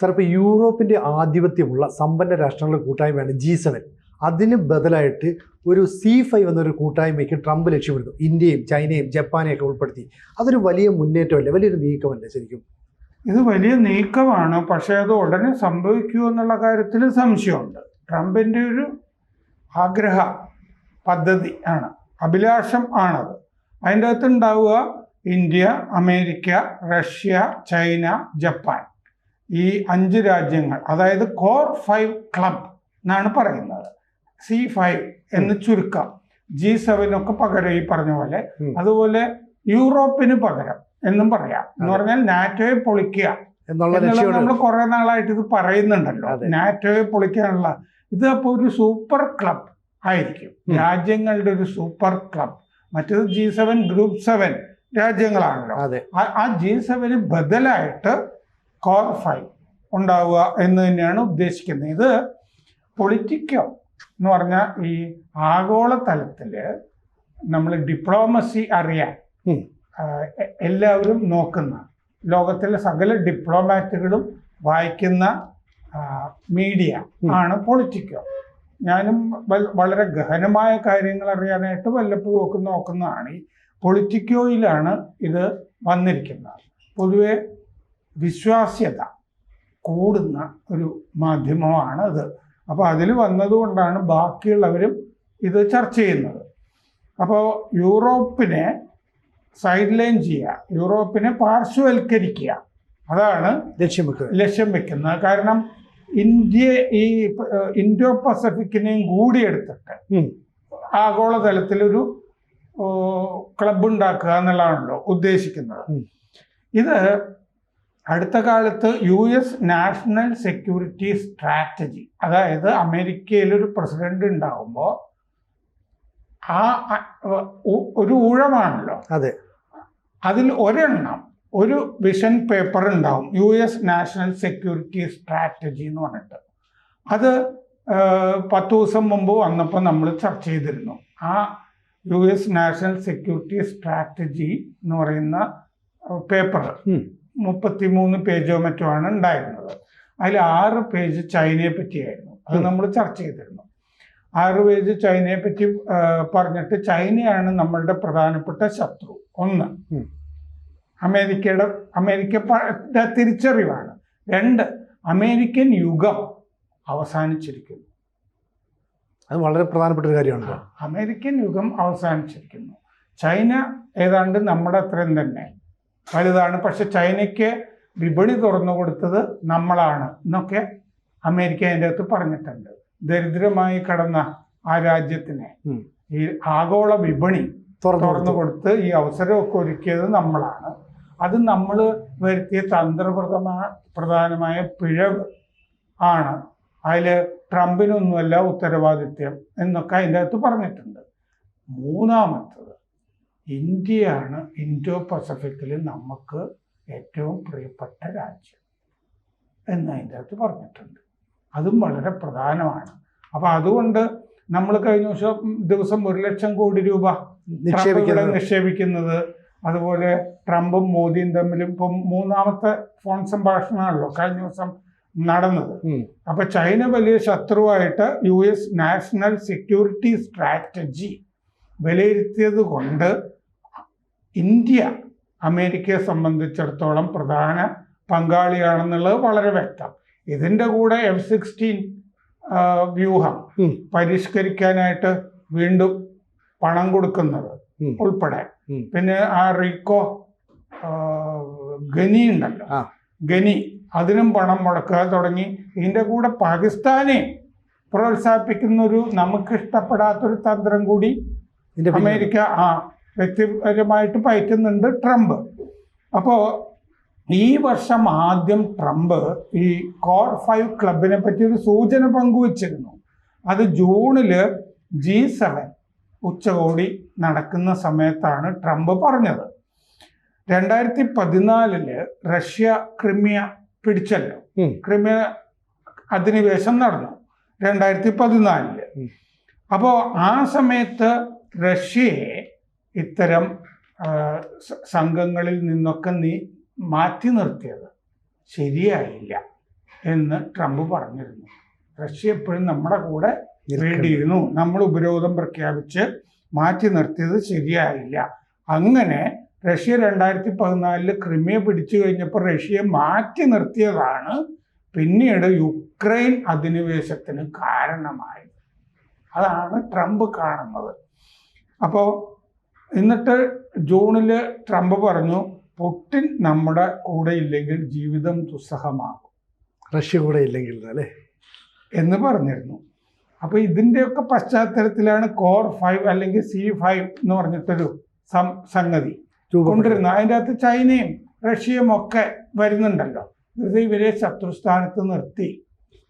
Sir ഇപ്പോൾ യൂറോപ്പിന്റെ ആധിപത്യമുള്ള സമ്പന്ന രാഷ്ട്രങ്ങളുടെ കൂട്ടായ്മയാണ് ജി സെവൻ. അതിന് ബദലായിട്ട് ഒരു സി ഫൈവ് എന്നൊരു കൂട്ടായ്മയ്ക്ക് ട്രംപ് ലക്ഷ്യമിടുന്നു. ഇന്ത്യയും ചൈനയും ജപ്പാനെയും ഒക്കെ ഉൾപ്പെടുത്തി. അതൊരു വലിയ മുന്നേറ്റമല്ലേ? വലിയൊരു നീക്കമല്ലേ ശരിക്കും? ഇത് വലിയ നീക്കമാണ്. പക്ഷേ അത് ഉടനെ സംഭവിക്കൂ എന്നുള്ള കാര്യത്തിൽ സംശയമുണ്ട്. ട്രംപിന്റെ ഒരു ആഗ്രഹ പദ്ധതി ആണ്. അഭിലാഷം ആണത്. അതിന്റെ അകത്ത് ഉണ്ടാവുക India America Russia China Japan. ഈ അഞ്ച് രാജ്യങ്ങൾ അതായത് കോർ ഫൈവ് ക്ലബ് എന്നാണ് പറയുന്നത്. സി ഫൈവ് എന്ന് ചുരുക്കം. ജി സെവനൊക്കെ പകരം ഈ പറഞ്ഞ പോലെ. അതുപോലെ യൂറോപ്പിന് പകരം എന്നും പറയാം. എന്ന് പറഞ്ഞാൽ നാറ്റോയെ പൊളിക്കുക എന്നുള്ള എന്നുള്ളത് നമ്മൾ കുറെ നാളായിട്ട് ഇത് പറയുന്നുണ്ടല്ലോ. നാറ്റോയെ പൊളിക്കാനുള്ള ഇത് അപ്പോൾ ഒരു സൂപ്പർ ക്ലബ് ആയിരിക്കും. രാജ്യങ്ങളുടെ ഒരു സൂപ്പർ ക്ലബ് മറ്റേത് ജി സെവൻ ഗ്രൂപ്പ് സെവൻ രാജ്യങ്ങളാണല്ലോ. ആ ജി സെവന് ബദലായിട്ട് കോർ ഫൈവ് ഉണ്ടാവുക എന്ന് തന്നെയാണ് ഉദ്ദേശിക്കുന്നത്. ഇത് പൊളിറ്റിക്കോ എന്ന് പറഞ്ഞാൽ ഈ ആഗോള തലത്തിൽ നമ്മൾ ഡിപ്ലോമസി അറിയാൻ എല്ലാവരും നോക്കുന്ന ലോകത്തിലെ സകല ഡിപ്ലോമാറ്റുകളും വായിക്കുന്ന മീഡിയ ആണ് പൊളിറ്റിക്കോ ഞാനും വളരെ ഗഹനമായ കാര്യങ്ങൾ അറിയാനായിട്ട് വല്ലപ്പോഴും ഒക്കെ നോക്കുന്നതാണ്. ഈ പൊളിറ്റിക്കോയിലാണ് ഇത് വന്നിരിക്കുന്നത്. പൊതുവെ വിശ്വാസ്യത കൂടുന്ന ഒരു മാധ്യമമാണ് ഇത് അപ്പോൾ അതിൽ വന്നതുകൊണ്ടാണ് ബാക്കിയുള്ളവരും ഇത് ചർച്ച ചെയ്യുന്നത്. അപ്പോൾ യൂറോപ്പിനെ സൈഡ് ലൈൻ ചെയ്യുക യൂറോപ്പിനെ പാർശ്വവൽക്കരിക്കുക. അതാണ് ലക്ഷ്യം വെക്കുക. ലക്ഷ്യം വെക്കുന്നത്. കാരണം ഇന്ത്യ ഈ ഇൻഡോ പസഫിക്കിനെയും കൂടി എടുത്തിട്ട്. ആഗോളതലത്തിലൊരു ക്ലബ് ഉണ്ടാക്കുക എന്നുള്ളതാണല്ലോ ഉദ്ദേശിക്കുന്നത്. ഇത് അടുത്ത കാലത്ത് U S national security strategy അതായത് അമേരിക്കയിൽ ഒരു പ്രസിഡന്റ് ഉണ്ടാകുമ്പോൾ ആ ഒരു ഊഴമാണല്ലോ. അതെ. അതിൽ ഒരെണ്ണം ഒരു വിഷൻ പേപ്പർ ഉണ്ടാവും U S national security strategy എന്ന് പറഞ്ഞിട്ട്. അത് പത്ത് ദിവസം മുമ്പ് വന്നപ്പോൾ നമ്മൾ ചർച്ച ചെയ്തിരുന്നു. ആ U S national security strategy എന്ന് പറയുന്ന പേപ്പർ. മുപ്പത്തിമൂന്ന് പേജോ മറ്റോ ആണ് ഉണ്ടായിരുന്നത്. അതിൽ ആറ് പേജ് ചൈനയെ പറ്റിയായിരുന്നു. അത് നമ്മൾ ചർച്ച ചെയ്തിരുന്നു. ആറ് പേജ് ചൈനയെ പറ്റി പറഞ്ഞിട്ട് ചൈനയാണ് നമ്മളുടെ പ്രധാനപ്പെട്ട ശത്രു. ഒന്ന്. അമേരിക്കയുടെ അമേരിക്ക തിരിച്ചറിവാണ്. രണ്ട് അമേരിക്കൻ യുഗം അവസാനിച്ചിരിക്കുന്നു. അത് വളരെ പ്രധാനപ്പെട്ട ഒരു കാര്യമാണ് അമേരിക്കൻ യുഗം അവസാനിച്ചിരിക്കുന്നു. ചൈന ഏതാണ്ട് നമ്മുടെ അത്രയും തന്നെ. വലുതാണ്. പക്ഷെ ചൈനയ്ക്ക് വിപണി തുറന്നു കൊടുത്തത് നമ്മളാണ് എന്നൊക്കെ അമേരിക്ക അതിന്റെ അകത്ത് പറഞ്ഞിട്ടുണ്ട്. ദരിദ്രമായി കടന്ന ആ രാജ്യത്തിനെ ഈ ആഗോള വിപണി തുറന്നു കൊടുത്ത്. ഈ അവസരമൊക്കെ ഒരുക്കിയത് നമ്മളാണ്. അത് നമ്മൾ വരുത്തിയ തന്ത്രപ്രദമായ പ്രധാനമായ പിഴവ് ആണ്. അതിൽ ട്രംപിനൊന്നുമല്ല ഉത്തരവാദിത്യം എന്നൊക്കെ അതിന്റെ അകത്ത് പറഞ്ഞിട്ടുണ്ട്. മൂന്നാമത്തത് ഇന്ത്യയാണ് ഇൻഡോ പസഫിക്കിൽ നമുക്ക് ഏറ്റവും പ്രിയപ്പെട്ട രാജ്യം എന്ന് അതിന്റെ അകത്ത് പറഞ്ഞിട്ടുണ്ട്. അതും വളരെ പ്രധാനമാണ്. അപ്പോൾ അതുകൊണ്ട് നമ്മൾ കഴിഞ്ഞ ദിവസം ദിവസം ഒരു ലക്ഷം കോടി രൂപ നിക്ഷേപിക്കുന്നത്. നിക്ഷേപിക്കുന്നത്. അതുപോലെ ട്രംപും മോദിയും തമ്മിലും ഇപ്പം മൂന്നാമത്തെ ഫോൺ സംഭാഷണമാണല്ലോ കഴിഞ്ഞ ദിവസം നടന്നത്. അപ്പൊ ചൈന വലിയ ശത്രുവായിട്ട് U S national security strategy വിലയിരുത്തിയത് കൊണ്ട് ഇന്ത്യ അമേരിക്കയെ സംബന്ധിച്ചിടത്തോളം പ്രധാന പങ്കാളിയാണെന്നുള്ളത് വളരെ വ്യക്തം. ഇതിന്റെ കൂടെ എഫ് സിക്സ്റ്റീൻ വ്യൂഹം. പരിഷ്കരിക്കാനായിട്ട് വീണ്ടും പണം കൊടുക്കുന്നത് ഉൾപ്പെടെ. പിന്നെ ആ റീകോ ആ, ഗനി ഉണ്ടല്ലോ. ഗനി അതിനും പണം മുടക്കുക തുടങ്ങി ഇതിന്റെ കൂടെ പാകിസ്ഥാനെ പ്രോത്സാഹിപ്പിക്കുന്ന ഒരു നമുക്ക് ഇഷ്ടപ്പെടാത്തൊരു തന്ത്രം കൂടി അമേരിക്ക ആ വ്യക്തിപരമായിട്ട് പയറ്റുന്നുണ്ട് ട്രംപ്. അപ്പോൾ ഈ വർഷം ആദ്യം ട്രംപ് ഈ കോർ ഫൈവ് ക്ലബിനെ പറ്റി ഒരു സൂചന പങ്കുവച്ചിരുന്നു. അത് ജൂണിൽ ജി സെവൻ ഉച്ചകോടി നടക്കുന്ന സമയത്താണ് ട്രംപ് പറഞ്ഞത്. രണ്ടായിരത്തി പതിനാലിൽ റഷ്യ ക്രിമിയ പിടിച്ചല്ലോ. ക്രിമിയ അധിനിവേശം നടന്നു രണ്ടായിരത്തി പതിനാലിൽ. അപ്പോൾ ആ സമയത്ത് റഷ്യയെ ഇത്തരം സംഘങ്ങളിൽ നിന്നൊക്കെ നീ മാറ്റി നിർത്തിയത് ശരിയായില്ല എന്ന് ട്രംപ് പറഞ്ഞിരുന്നു. റഷ്യ എപ്പോഴും നമ്മുടെ കൂടെ. വേണ്ടിയിരുന്നു. നമ്മൾ ഉപരോധം പ്രഖ്യാപിച്ച് മാറ്റി നിർത്തിയത് ശരിയായില്ല. അങ്ങനെ റഷ്യ രണ്ടായിരത്തി പതിനാലിൽ ക്രിമിയ പിടിച്ചു കഴിഞ്ഞപ്പോൾ റഷ്യയെ മാറ്റി നിർത്തിയതാണ് പിന്നീട് യുക്രൈൻ അധിനിവേശത്തിന് കാരണമായത്. അതാണ് ട്രംപ് കാണുന്നത്. അപ്പോൾ എന്നിട്ട് ജൂണിൽ ട്രംപ് പറഞ്ഞു പുടിൻ നമ്മുടെ കൂടെ ഇല്ലെങ്കിൽ ജീവിതം ദുസ്സഹമാകും. റഷ്യ കൂടെ ഇല്ലെങ്കിൽ അല്ലേ? എന്ന് പറഞ്ഞിരുന്നു. അപ്പോൾ ഇതിന്റെയൊക്കെ പശ്ചാത്തലത്തിലാണ് കോർ ഫൈവ് അല്ലെങ്കിൽ സി ഫൈവ് എന്ന് പറഞ്ഞിട്ടൊരു സംഗതി. കൊണ്ടിരുന്നത്. അതിന്റെ അകത്ത് ചൈനയും റഷ്യയും ഒക്കെ വരുന്നുണ്ടല്ലോ. ഇത് ഇവരെ ശത്രുസ്ഥാനത്ത് നിർത്തി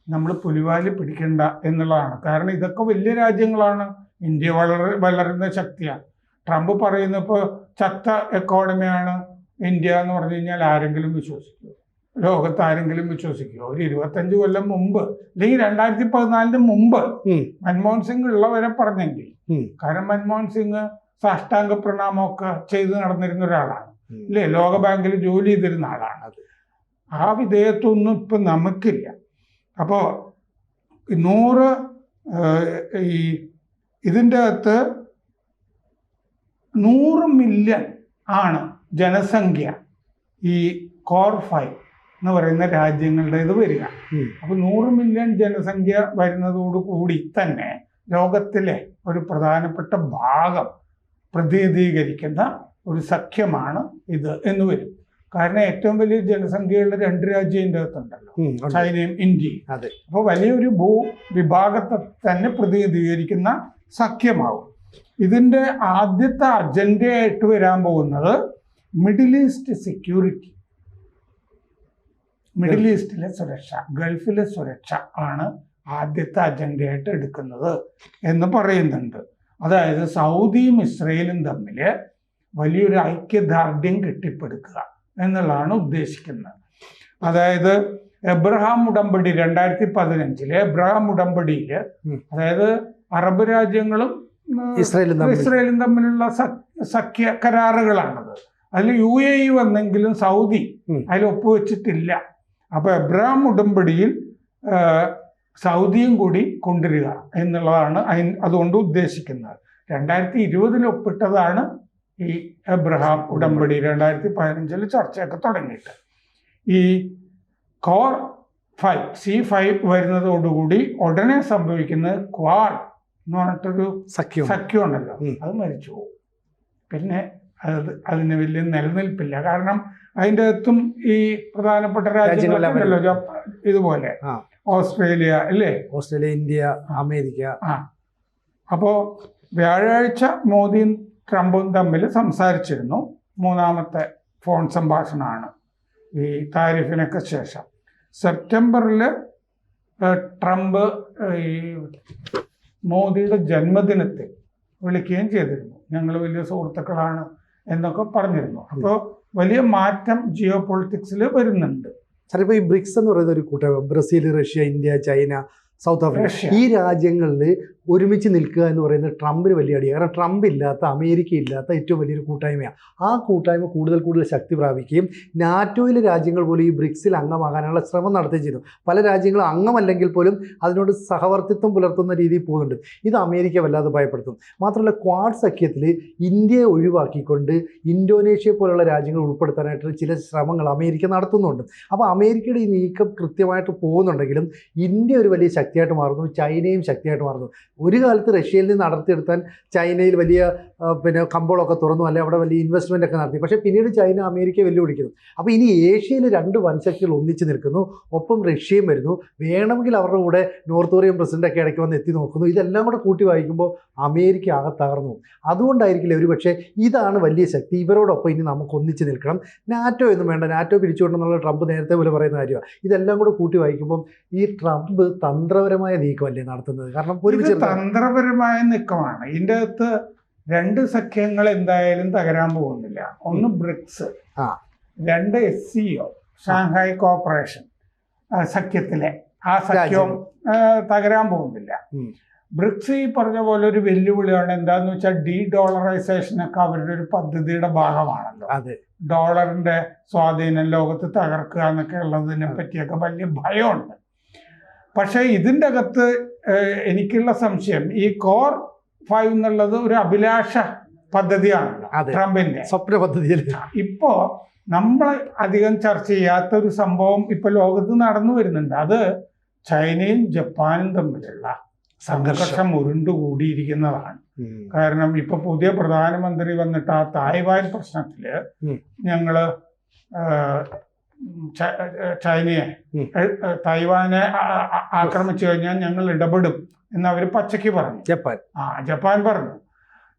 നമ്മൾ പുലിവാലി പിടിക്കേണ്ട എന്നുള്ളതാണ്. കാരണം ഇതൊക്കെ വലിയ രാജ്യങ്ങളാണ്. ഇന്ത്യ വളർ വളരുന്ന ശക്തിയാണ്. ട്രംപ് പറയുന്ന ഇപ്പോൾ ചത്ത എക്കോണമിയാണ് ഇന്ത്യ എന്ന് പറഞ്ഞു കഴിഞ്ഞാൽ ആരെങ്കിലും വിശ്വസിക്കുമോ ലോകത്ത് ആരെങ്കിലും വിശ്വസിക്കുമോ ഒരു ഇരുപത്തഞ്ച് കൊല്ലം മുമ്പ് അല്ലെങ്കിൽ രണ്ടായിരത്തി പതിനാലിന് മുമ്പ്. മൻമോഹൻ സിംഗ് ഉള്ളവരെ പറഞ്ഞെങ്കിൽ. കാരണം മൻമോഹൻ സിംഗ് സാഷ്ടാംഗ പ്രണാമമൊക്കെ ചെയ്ത് നടന്നിരുന്ന ഒരാളാണ്. ഉം. അല്ലേ ലോകബാങ്കിൽ ജോലി ചെയ്തിരുന്ന ആളാണ്. അത്. ആ വിധേയത്വമൊന്നും ഇപ്പം നമുക്കില്ല. അപ്പോൾ നൂറ് ഈ ഇതിന്റെ അകത്ത് നൂറ് മില്യൺ ആണ് ജനസംഖ്യ ഈ കോർ ഫൈവ് എന്ന് പറയുന്ന രാജ്യങ്ങളുടെ ഇത് വരിക. അപ്പൊ നൂറ് മില്യൺ ജനസംഖ്യ വരുന്നതോടുകൂടി തന്നെ ലോകത്തിലെ ഒരു പ്രധാനപ്പെട്ട ഭാഗം പ്രതിനിധീകരിക്കുന്ന ഒരു സഖ്യമാണ് ഇത് എന്ന് വരും. കാരണം ഏറ്റവും വലിയ ജനസംഖ്യയുള്ള രണ്ട് രാജ്യം ഇതിന്റെ അകത്തുണ്ടല്ലോ. ചൈനയും ഇന്ത്യയും. അതെ. അപ്പോൾ വലിയൊരു ഭൂ വിഭാഗത്തെ തന്നെ പ്രതിനിധീകരിക്കുന്ന സഖ്യമാവും. ഇതിന്റെ ആദ്യത്തെ അജണ്ടയായിട്ട് വരാൻ പോകുന്നത് മിഡിൽ ഈസ്റ്റ് സെക്യൂരിറ്റി മിഡിൽ ഈസ്റ്റിലെ സുരക്ഷ ഗൾഫിലെ സുരക്ഷ ആണ് ആദ്യത്തെ അജണ്ടയായിട്ട് എടുക്കുന്നത് എന്ന് പറയുന്നുണ്ട്. അതായത് സൗദിയും ഇസ്രയേലും തമ്മിൽ വലിയൊരു ഐക്യദാർഢ്യം കെട്ടിപ്പടുക്കുക എന്നുള്ളതാണ് ഉദ്ദേശിക്കുന്നത്. അതായത് എബ്രഹാം ഉടമ്പടി രണ്ടായിരത്തി പതിനഞ്ചിലെ എബ്രഹാം ഉടമ്പടിയിൽ. അതായത് അറബ് രാജ്യങ്ങളും ഇസ്രായേലും ഇസ്രയേലും തമ്മിലുള്ള സഖ്- സഖ്യ കരാറുകളാണത്. അതിൽ യു എ ഇ വന്നെങ്കിലും സൗദി അതിൽ ഒപ്പുവെച്ചിട്ടില്ല. അപ്പോൾ എബ്രഹാം ഉടമ്പടിയിൽ സൗദിയും കൂടി കൊണ്ടുവരിക എന്നുള്ളതാണ് അതിന് അതുകൊണ്ട് ഉദ്ദേശിക്കുന്നത്. രണ്ടായിരത്തി ഇരുപതിൽ ഒപ്പിട്ടതാണ് ഈ എബ്രഹാം ഉടമ്പടി. രണ്ടായിരത്തി പതിനഞ്ചിൽ ചർച്ചയൊക്കെ തുടങ്ങിയിട്ട്. ഈ കോർ ഫൈവ് സി ഫൈവ് വരുന്നതോടുകൂടി ഉടനെ സംഭവിക്കുന്നത് ക്വാഡ് എന്ന് പറഞ്ഞിട്ടൊരു സഖ്യം സഖ്യം ഉണ്ടല്ലോ അത് മരിച്ചു പോകും പിന്നെ അത് അതിന് വലിയ നിലനിൽപ്പില്ല. കാരണം അതിന്റെ അകത്തും ഈ പ്രധാനപ്പെട്ട രാജ്യങ്ങളല്ലോ രാജ്യങ്ങളുണ്ടല്ലോ ജപ്പാൻ ഇതുപോലെ. ഓസ്ട്രേലിയ അല്ലേ? Australia India America. ആ. അപ്പോൾ വ്യാഴാഴ്ച മോദിയും ട്രംപും തമ്മിൽ സംസാരിച്ചിരുന്നു. മൂന്നാമത്തെ ഫോൺ സംഭാഷണമാണ് ഈ താരിഫിനൊക്കെ ശേഷം. സെപ്റ്റംബറിൽ ട്രംപ് ഈ മോദിയുടെ ജന്മദിനത്തെ വിളിക്കുകയും ചെയ്തിരുന്നു. ഞങ്ങൾ വലിയ സുഹൃത്തുക്കളാണ് എന്നൊക്കെ പറഞ്ഞിരുന്നു. അപ്പോൾ വലിയ മാറ്റം ജിയോ പൊളിറ്റിക്സിൽ വരുന്നുണ്ട് ചിലപ്പോൾ ഈ ബ്രിക്സ് എന്ന് പറയുന്ന ഒരു കൂട്ടം Brazil Russia India China South Africa ഈ രാജ്യങ്ങളിൽ ഒരുമിച്ച് നിൽക്കുക എന്ന് പറയുന്നത് ട്രംപിന് വലിയ അടിയാണ് കാരണം ട്രംപ് ഇല്ലാത്ത അമേരിക്ക ഇല്ലാത്ത ഏറ്റവും വലിയൊരു കൂട്ടായ്മയാണ് ആ കൂട്ടായ്മ കൂടുതൽ കൂടുതൽ ശക്തി പ്രാപിക്കുകയും നാറ്റോയിലെ രാജ്യങ്ങൾ പോലും ഈ ബ്രിക്സിൽ അംഗമാകാനുള്ള ശ്രമം നടത്തുകയും ചെയ്തു. പല രാജ്യങ്ങളും അംഗമല്ലെങ്കിൽ പോലും അതിനോട് സഹവർത്തിത്വം പുലർത്തുന്ന രീതിയിൽ പോകുന്നുണ്ട്. ഇത് അമേരിക്ക വല്ലാതെ ഭയപ്പെടുത്തും. മാത്രമല്ല ക്വാഡ് സഖ്യത്തിൽ ഇന്ത്യയെ ഒഴിവാക്കിക്കൊണ്ട് ഇന്തോനേഷ്യ പോലുള്ള രാജ്യങ്ങൾ ഉൾപ്പെടുത്താനായിട്ട് ചില ശ്രമങ്ങൾ അമേരിക്ക നടത്തുന്നുണ്ട്. അപ്പോൾ അമേരിക്കയുടെ ഈ നീക്കം കൃത്യമായിട്ട് പോകുന്നുണ്ടെങ്കിലും ഇന്ത്യ ഒരു വലിയ ശക്തിയായിട്ട് മാറുന്നു ചൈനയും ശക്തിയായിട്ട് മാറുന്നു. ഒരു കാലത്ത് റഷ്യയിൽ നിന്ന് നടത്തിയെടുത്താൽ ചൈനയിൽ വലിയ പിന്നെ കമ്പോളമൊക്കെ തുറന്നു അല്ലെ അവിടെ വലിയ ഇൻവെസ്റ്റ്മെന്റ് ഒക്കെ നടത്തി. പക്ഷേ പിന്നീട് ചൈന അമേരിക്ക വെല്ലുവിളിക്കുന്നു. അപ്പോൾ ഇനി ഏഷ്യയിൽ രണ്ട് വൻശക്തികൾ ഒന്നിച്ച് നിൽക്കുന്നു ഒപ്പം റഷ്യയും വരുന്നു. വേണമെങ്കിൽ അവരുടെ കൂടെ നോർത്ത് കൊറിയൻ പ്രസിഡന്റൊക്കെ ഇടയ്ക്ക് വന്ന് എത്തി നോക്കുന്നു. ഇതെല്ലാം കൂടെ കൂട്ടി വായിക്കുമ്പോൾ അമേരിക്ക ആകെ തകർന്നു. അതുകൊണ്ടായിരിക്കില്ല ഒരു പക്ഷേ ഇതാണ് വലിയ ശക്തി. ഇവരോടൊപ്പം ഇനി നമുക്ക് ഒന്നിച്ച് നിൽക്കണം. നാറ്റോ എന്നും വേണ്ട. നാറ്റോ പിരിച്ചുകൊണ്ടെന്നുള്ള ട്രംപ് നേരത്തെ പോലെ പറയുന്ന കാര്യമാണ്. ഇതെല്ലാം കൂടെ കൂട്ടി വായിക്കുമ്പോൾ ഈ ട്രംപ് തന്ത്രപരമായ നീക്കമല്ലേ നടത്തുന്നത്? കാരണം ഒരുമിച്ച് തന്ത്രപരമായ നീക്കമാണ്. ഇതിന്റെ അകത്ത് രണ്ട് സഖ്യങ്ങൾ എന്തായാലും തകരാൻ പോകുന്നില്ല. ഒന്ന് ബ്രിക്സ്. രണ്ട് S C O Shanghai corporation സഖ്യത്തിലെ ആ സഖ്യവും തകരാൻ പോകുന്നില്ല. ബ്രിക്സ് ഈ പറഞ്ഞ പോലെ ഒരു വെല്ലുവിളിയാണ്. എന്താന്ന് വെച്ചാൽ ഡീ ഡോളറൈസേഷൻ ഒക്കെ അവരുടെ ഒരു പദ്ധതിയുടെ ഭാഗമാണല്ലോ. ഡോളറിന്റെ സ്വാധീനം ലോകത്ത് തകർക്കുക എന്നൊക്കെ ഉള്ളതിനെ പറ്റിയൊക്കെ വലിയ ഭയമുണ്ട്. പക്ഷേ ഇതിന്റെ അകത്ത് എനിക്കുള്ള സംശയം. ഈ കോർ ഫൈവ് എന്നുള്ളത് ഒരു അഭിലാഷ പദ്ധതിയാണല്ലോ ട്രംപിന്റെ. സ്വപ്ന പദ്ധതിയിൽ ഇപ്പോ നമ്മൾ അധികം ചർച്ച ചെയ്യാത്ത ഒരു സംഭവം ഇപ്പൊ ലോകത്ത് നടന്നു വരുന്നുണ്ട്. അത് ചൈനയും ജപ്പാനും തമ്മിലുള്ള സംഘർഷം. ഉരുണ്ടുകൂടിയിരിക്കുന്നതാണ്. കാരണം ഇപ്പൊ പുതിയ പ്രധാനമന്ത്രി വന്നിട്ട് ആ തായ്വാൻ പ്രശ്നത്തിൽ. ഞങ്ങൾ ചൈനയെ. തൈവാനെ തായ്വാനെ ആക്രമിച്ചു കഴിഞ്ഞാൽ ഞങ്ങൾ ഇടപെടും എന്ന് അവർ പച്ചയ്ക്ക് പറഞ്ഞു. ജപ്പാൻ. ആ ജപ്പാൻ പറഞ്ഞു.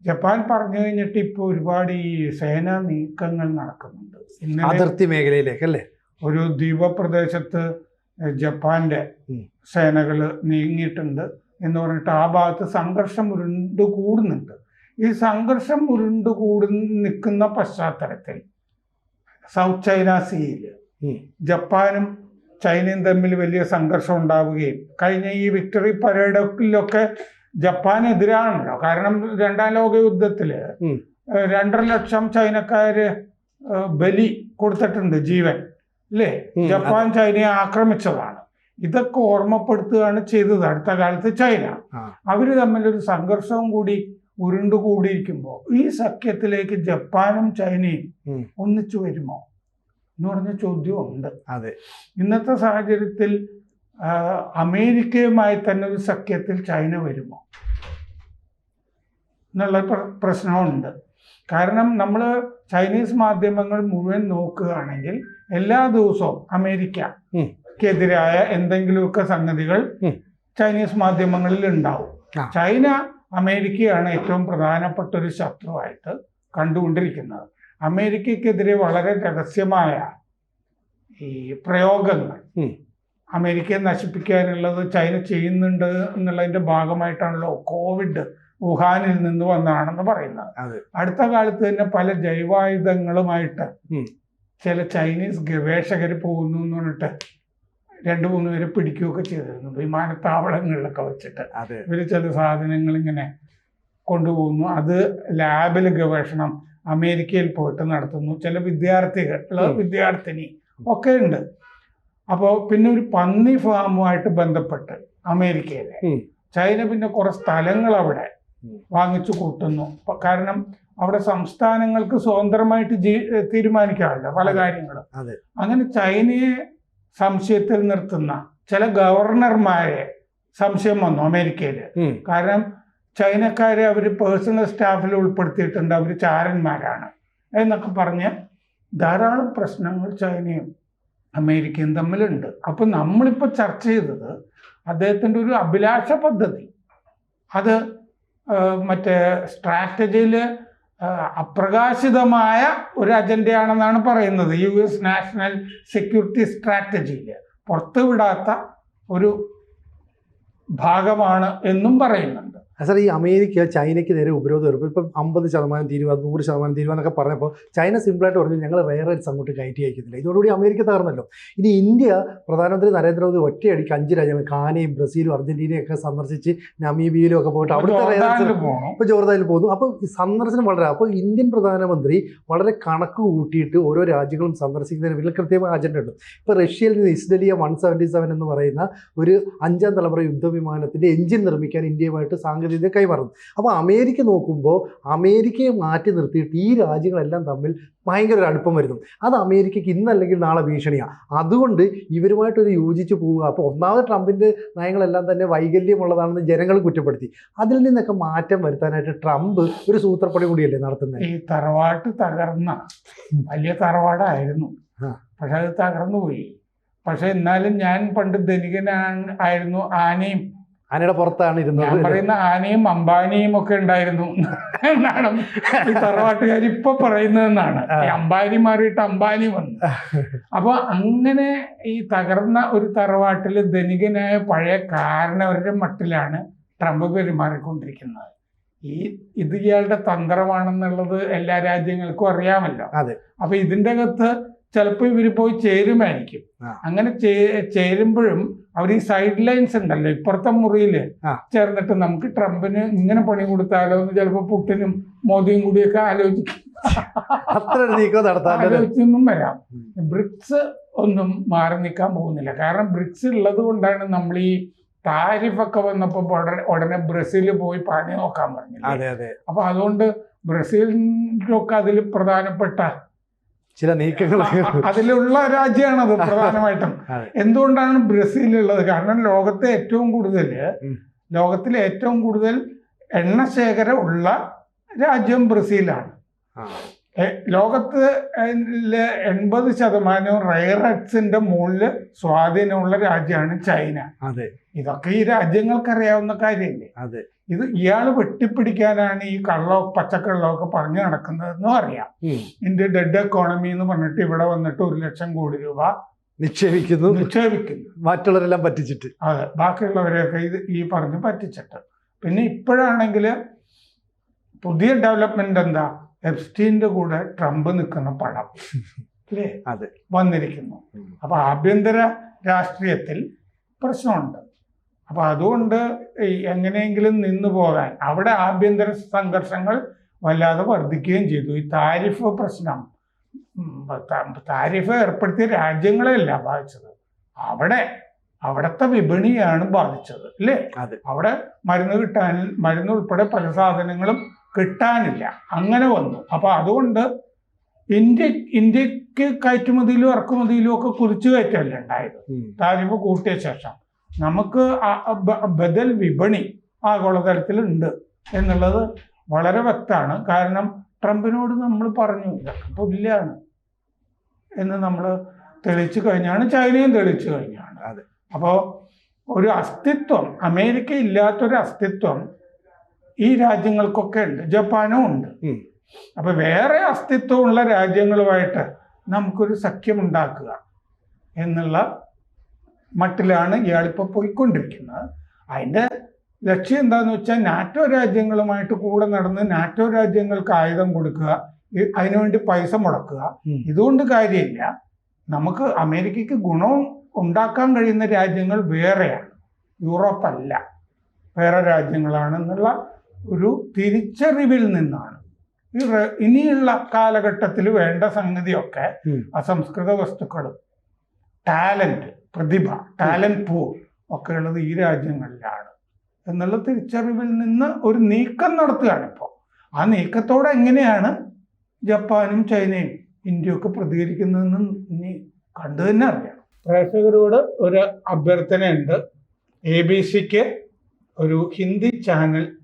ജപ്പാൻ പറഞ്ഞു കഴിഞ്ഞിട്ട് ഇപ്പോൾ ഒരുപാട് ഈ സേനാ നീക്കങ്ങൾ നടക്കുന്നുണ്ട്. അതിർത്തി മേഖലയിലേക്ക് അല്ലേ? ഒരു ദ്വീപപ്രദേശത്ത് ജപ്പാന്റെ. സേനകൾ നീങ്ങിയിട്ടുണ്ട് എന്ന് പറഞ്ഞിട്ട് ആ ഭാഗത്ത് സംഘർഷം ഉരുണ്ടു കൂടുന്നുണ്ട്. ഈ സംഘർഷം ഉരുണ്ടു കൂടുന്ന നിൽക്കുന്ന പശ്ചാത്തലത്തിൽ സൗത്ത് ചൈന സീയിൽ. ജപ്പാനും ചൈനയും തമ്മിൽ വലിയ സംഘർഷം ഉണ്ടാവുകയും കഴിഞ്ഞ ഈ വിക്ടറി പരേഡിലൊക്കെ ജപ്പാൻ എതിരാണല്ലോ. കാരണം രണ്ടാം ലോക യുദ്ധത്തിൽ രണ്ടര ലക്ഷം ചൈനക്കാര് ബലി കൊടുത്തിട്ടുണ്ട് ജീവൻ. അല്ലേ ജപ്പാൻ ചൈനയെ ആക്രമിച്ചതാണ്. ഇതൊക്കെ ഓർമ്മപ്പെടുത്തുകയാണ് ചെയ്തത് അടുത്ത കാലത്ത് ചൈന. അവർ അവർ തമ്മിലൊരു സംഘർഷവും കൂടി ഉരുണ്ടുകൂടിയിരിക്കുമ്പോൾ ഈ സഖ്യത്തിലേക്ക് ജപ്പാനും ചൈനയും ഒന്നിച്ചു വരുമോ? എന്ന് പറഞ്ഞ ചോദ്യമുണ്ട് അതെ. ഇന്നത്തെ സാഹചര്യത്തിൽ അമേരിക്കയുമായി തന്നെ ഒരു സഖ്യത്തിൽ ചൈന വരുമോ? എന്നുള്ള പ്രശ്നമുണ്ട്. കാരണം നമ്മൾ ചൈനീസ് മാധ്യമങ്ങൾ മുഴുവൻ നോക്കുകയാണെങ്കിൽ എല്ലാ ദിവസവും. അമേരിക്കക്കെതിരായ എന്തെങ്കിലുമൊക്കെ സംഗതികൾ ചൈനീസ് മാധ്യമങ്ങളിൽ ഉണ്ടാവും. ചൈന അമേരിക്കയാണ് ഏറ്റവും പ്രധാനപ്പെട്ട ഒരു ശത്രുവായിട്ട് കണ്ടുകൊണ്ടിരിക്കുന്നത്. അമേരിക്കക്കെതിരെ വളരെ രഹസ്യമായ ഈ പ്രയോഗങ്ങൾ. അമേരിക്കയെ നശിപ്പിക്കാനുള്ളത് ചൈന ചെയ്യുന്നുണ്ട് എന്നുള്ളതിന്റെ ഭാഗമായിട്ടാണല്ലോ കോവിഡ് വുഹാനിൽ നിന്ന് വന്നതാണെന്ന് പറയുന്നത്. അടുത്ത കാലത്ത് തന്നെ പല ജൈവായുധങ്ങളുമായിട്ട് ചില ചൈനീസ് ഗവേഷകർ പോകുന്നു എന്ന് പറഞ്ഞിട്ട് രണ്ടു മൂന്ന് പേരെ പിടിക്കുകയൊക്കെ ചെയ്തിരുന്നു. വിമാനത്താവളങ്ങളിലൊക്കെ വെച്ചിട്ട്. ഇവർ ഇവർ ചില സാധനങ്ങൾ ഇങ്ങനെ കൊണ്ടുപോകുന്നു. അത് ലാബിൽ ഗവേഷണം അമേരിക്കയിൽ പോയിട്ട് നടത്തുന്നു. ചില വിദ്യാർത്ഥികൾ. വിദ്യാർത്ഥിനി ഒക്കെ ഉണ്ട്. അപ്പോൾ പിന്നെ ഒരു പന്നി ഫാമുമായിട്ട് ബന്ധപ്പെട്ട് അമേരിക്കയിലെ. ചൈന പിന്നെ കുറെ സ്ഥലങ്ങൾ അവിടെ. വാങ്ങിച്ചു കൂട്ടുന്നു. കാരണം അവിടെ സംസ്ഥാനങ്ങൾക്ക് സ്വതന്ത്രമായിട്ട് ജീ തീരുമാനിക്കാറില്ല പല കാര്യങ്ങളും. അങ്ങനെ ചൈനയെ സംശയത്തിൽ നിർത്തുന്ന ചില ഗവർണർമാരെ സംശയം വന്നു അമേരിക്കയിൽ കാരണം ചൈനക്കാരെ അവർ പേഴ്സണൽ സ്റ്റാഫിൽ ഉൾപ്പെടുത്തിയിട്ടുണ്ട്. അവർ ചാരന്മാരാണ് എന്നൊക്കെ പറഞ്ഞ് ധാരാളം പ്രശ്നങ്ങൾ ചൈനയും അമേരിക്കയും തമ്മിലുണ്ട്. അപ്പം നമ്മളിപ്പോൾ ചർച്ച ചെയ്തത് അദ്ദേഹത്തിന്റെ ഒരു അഭിലാഷ പദ്ധതി. അത് മറ്റേ സ്ട്രാറ്റജിയിൽ അപ്രകാശിതമായ ഒരു അജണ്ടയാണെന്നാണ് പറയുന്നത്. യു എസ് നാഷണൽ സെക്യൂരിറ്റി സ്ട്രാറ്റജിയിൽ പുറത്തുവിടാത്ത ഒരു ഭാഗമാണ് എന്നും പറയുന്നുണ്ട്. സാർ ഈ അമേരിക്ക ചൈനയ്ക്ക് നേരെ ഉപരോധം വരും ഇപ്പം അമ്പത് ശതമാനം തീരുവ നൂറ് ശതമാനം തീരുവ എന്നൊക്കെ പറഞ്ഞപ്പോൾ ചൈന സിമ്പിളായിട്ട് പറഞ്ഞു ഞങ്ങൾ വേറെ ഒരു അങ്ങോട്ട് കയറ്റി അയക്കുന്നില്ല. ഇതോടുകൂടി അമേരിക്ക തകർന്നല്ലോ. ഇനി ഇന്ത്യ പ്രധാനമന്ത്രി നരേന്ദ്രമോദി ഒറ്റയടിക്ക് അഞ്ച് രാജ്യങ്ങൾ കാനയും ബ്രസീലും അർജന്റീനയും ഒക്കെ സന്ദർശിച്ച് നമീബിയയിലും ഒക്കെ പോയിട്ട് അവിടുത്തെ ഇപ്പോൾ ജോർദാനിൽ പോകുന്നു. അപ്പോൾ സന്ദർശനം വളരെ അപ്പോൾ ഇന്ത്യൻ പ്രധാനമന്ത്രി വളരെ കണക്ക് കൂട്ടിയിട്ട് ഓരോ രാജ്യങ്ങളും സന്ദർശിക്കുന്നതിന് വലിയ കൃത്യമായ അജണ്ട ഉണ്ട്. ഇപ്പോൾ റഷ്യയിൽ നിന്ന് ഇസ്ഡലിയ വൺ സെവന്റി സെവൻ എന്ന് പറയുന്ന ഒരു അഞ്ചാം തലമുറ യുദ്ധവിമാനത്തിന്റെ എഞ്ചിൻ നിർമ്മിക്കാൻ ഇന്ത്യയുമായിട്ട് സാങ്കേതികത കൈമാറുന്നത് അപ്പോൾ അമേരിക്ക നോക്കുമ്പോൾ അമേരിക്കയെ മാറ്റി നിർത്തിയിട്ട് ഈ രാജ്യങ്ങളെല്ലാം തമ്മിൽ ഭയങ്കര ഒരു അടുപ്പം വരുന്നു. അത് അമേരിക്കയ്ക്ക് ഇന്നല്ലെങ്കിൽ നാളെ ഭീഷണിയാണ് അതുകൊണ്ട് ഇവരുമായിട്ടൊരു യോജിച്ച് പോവുക. അപ്പോൾ ഒന്നാമത് ട്രംപിന്റെ നയങ്ങളെല്ലാം തന്നെ വൈകല്യമുള്ളതാണെന്ന് ജനങ്ങൾ കുറ്റപ്പെടുത്തി. അതിൽ നിന്നൊക്കെ മാറ്റം വരുത്താനായിട്ട് ട്രംപ് ഒരു സൂത്രപ്പണി കൂടിയല്ലേ നടത്തുന്നത് ഈ തറവാട്ട് തകർന്ന വലിയ തറവാടായിരുന്നു. പക്ഷെ അത് തകർന്നു പോയി പക്ഷെ എന്നാലും ഞാൻ പണ്ട് ധനികനാണ് ആയിരുന്നു ആനയും ആനയുടെ പുറത്താണ് ഇരുന്നത് പറയുന്ന ആനയും അംബാനിയും ഒക്കെ ഉണ്ടായിരുന്നു. എന്നാണ് ഈ തറവാട്ടുകാർ ഇപ്പൊ പറയുന്നതെന്നാണ് ഈ അംബാനി മാറിയിട്ട് അംബാനി വന്നു. അപ്പൊ അങ്ങനെ ഈ തകർന്ന ഒരു തറവാട്ടിൽ ധനികനായ പഴയ കാരണവരുടെ മട്ടിലാണ് ട്രംപ് പെരുമാറിക്കൊണ്ടിരിക്കുന്നത്. ഈ ഇത് ഇയാളുടെ തന്ത്രമാണെന്നുള്ളത് എല്ലാ രാജ്യങ്ങൾക്കും അറിയാമല്ലോ. അതെ. അപ്പൊ ഇതിന്റെ അകത്ത് ചിലപ്പോൾ ഇവർ പോയി ചേരുമായിരിക്കും. അങ്ങനെ ചേരുമ്പോഴും അവർ ഈ സൈഡ് ലൈൻസ് ഉണ്ടല്ലോ ഇപ്പുറത്തെ മുറിയിൽ ചേർന്നിട്ട് നമുക്ക് ട്രംപിന് ഇങ്ങനെ പണി കൊടുത്താലോ എന്ന് ചിലപ്പോൾ പുട്ടിനും മോദിയും കൂടിയൊക്കെ ആലോചിക്കും. ആലോചിച്ചൊന്നും വരാം. ബ്രിക്സ് ഒന്നും മാറി നിൽക്കാൻ പോകുന്നില്ല. കാരണം ബ്രിക്സ് ഉള്ളത് കൊണ്ടാണ് നമ്മൾ ഈ താരിഫ് ഒക്കെ വന്നപ്പോൾ ഉടനെ ബ്രസീൽ പോയി പണി നോക്കാൻ അതെ അപ്പൊ അതുകൊണ്ട് ബ്രസീലിനൊക്കെ അതിൽ പ്രധാനപ്പെട്ട ചില നീക്കങ്ങൾ അതിലുള്ള രാജ്യമാണത് പ്രധാനമായിട്ടും. എന്തുകൊണ്ടാണ് ബ്രസീൽ ഉള്ളത് കാരണം ലോകത്തെ ഏറ്റവും കൂടുതൽ ലോകത്തിലെ ഏറ്റവും കൂടുതൽ എണ്ണശേഖരം ഉള്ള രാജ്യം ബ്രസീലാണ്. ലോകത്ത് എൺപത് ശതമാനവും റയർ എർട്സിന്റെ മുകളിൽ സ്വാധീനമുള്ള രാജ്യമാണ് ചൈന. അതെ. ഇതൊക്കെ ഈ രാജ്യങ്ങൾക്ക് അറിയാവുന്ന കാര്യമല്ലേ അതെ. ഇത് ഇയാൾ വെട്ടിപ്പിടിക്കാനാണ് ഈ കള്ളോ പച്ചക്കള്ളമൊക്കെ പറഞ്ഞു നടക്കുന്നതെന്നും അറിയാം. ഇന്ത്യ ഡെഡ് എക്കോണമി എന്ന് പറഞ്ഞിട്ട് ഇവിടെ വന്നിട്ട് ഒരു ലക്ഷം കോടി രൂപ നിക്ഷേപിക്കുന്നു. നിക്ഷേപിക്കുന്നു. മറ്റുള്ളവരെല്ലാം പറ്റിച്ചിട്ട്. അതെ. ബാക്കിയുള്ളവരെയൊക്കെ ഇത് ഈ പറഞ്ഞ് പറ്റിച്ചിട്ട്. പിന്നെ ഇപ്പോഴാണെങ്കിൽ പുതിയ ഡെവലപ്മെന്റ് എന്താ? എപ്സ്റ്റീന്റെ കൂടെ ട്രംപ് നിൽക്കുന്ന പടം. അല്ലേ അത്. വന്നിരിക്കുന്നു. അപ്പൊ ആഭ്യന്തര രാഷ്ട്രീയത്തിൽ പ്രശ്നമുണ്ട്. അപ്പൊ അതുകൊണ്ട് എങ്ങനെയെങ്കിലും നിന്നു പോകാൻ അവിടെ ആഭ്യന്തര സംഘർഷങ്ങൾ വല്ലാതെ വർദ്ധിക്കുകയും ചെയ്തു. ഈ താരിഫ് പ്രശ്നം താരിഫ് ഏർപ്പെടുത്തിയ രാജ്യങ്ങളെയല്ല ബാധിച്ചത്. അവിടെ അവിടുത്തെ വിപണിയാണ് ബാധിച്ചത്. അല്ലേ അത്. അവിടെ മരുന്ന് കിട്ടാൻ മരുന്ന് ഉൾപ്പെടെ പല സാധനങ്ങളും കിട്ടാനില്ല. അങ്ങനെ വന്നു. അപ്പോൾ അതുകൊണ്ട് ഇന്ത്യ ഇന്ത്യയ്ക്ക് കയറ്റുമതിയിലും ഇറക്കുമതിയിലും ഒക്കെ കുതിച്ചു കയറ്റമല്ലേ ഉണ്ടായത്. താരിഫ് കൂട്ടിയ ശേഷം. നമുക്ക് ബദൽ വിപണി ആഗോളതലത്തിൽ ഉണ്ട് എന്നുള്ളത് വളരെ വ്യക്തമാണ്. കാരണം ട്രംപിനോട് നമ്മൾ പറഞ്ഞു ഇതൊക്കെ പുല്ലാണ് എന്ന് നമ്മൾ തെളിച്ചു കഴിഞ്ഞാണ് ചൈനയും തെളിച്ചു കഴിഞ്ഞാണ്. അത്. അപ്പോൾ ഒരു അസ്തിത്വം അമേരിക്ക ഇല്ലാത്തൊരു അസ്തിത്വം ഈ രാജ്യങ്ങൾക്കൊക്കെ ഉണ്ട്. ജപ്പാനും ഉണ്ട്. അപ്പൊ വേറെ അസ്തിത്വമുള്ള രാജ്യങ്ങളുമായിട്ട് നമുക്കൊരു സഖ്യം ഉണ്ടാക്കുക എന്നുള്ള മട്ടിലാണ് ഇയാളിപ്പോൾ പോയിക്കൊണ്ടിരിക്കുന്നത്. അതിന്റെ ലക്ഷ്യം എന്താന്ന് വെച്ചാൽ നാറ്റോ രാജ്യങ്ങളുമായിട്ട് കൂടെ നടന്ന് നാറ്റോ രാജ്യങ്ങൾക്ക് ആയുധം കൊടുക്കുക അതിനുവേണ്ടി പൈസ മുടക്കുക. ഇതുകൊണ്ട് കാര്യമില്ല. നമുക്ക് അമേരിക്കയ്ക്ക് ഗുണവും ഉണ്ടാക്കാൻ കഴിയുന്ന രാജ്യങ്ങൾ വേറെയാണ്. യൂറോപ്പല്ല. വേറെ രാജ്യങ്ങളാണെന്നുള്ള ഒരു തിരിച്ചറിവിൽ നിന്നാണ്. ഇനിയുള്ള കാലഘട്ടത്തിൽ വേണ്ട സംഗതിയൊക്കെ അസംസ്കൃത വസ്തുക്കളും ടാലന്റ് പ്രതിഭ ടാലന്റ് പൂ ഒക്കെ ഉള്ളത് ഈ രാജ്യങ്ങളിലാണ്. എന്നുള്ള തിരിച്ചറിവിൽ നിന്ന് ഒരു നീക്കം നടത്തുകയാണ് ഇപ്പോൾ ആ നീക്കത്തോടെ എങ്ങനെയാണ് ജപ്പാനും ചൈനയും ഇന്ത്യയൊക്കെ പ്രതികരിക്കുന്നതെന്ന് ഇനി കണ്ടു തന്നെ അറിയണം. പ്രേക്ഷകരോട് ഒരു അഭ്യർത്ഥനയുണ്ട്. എ ബി സിക്ക് ഒരു ഹിന്ദി ചാനൽ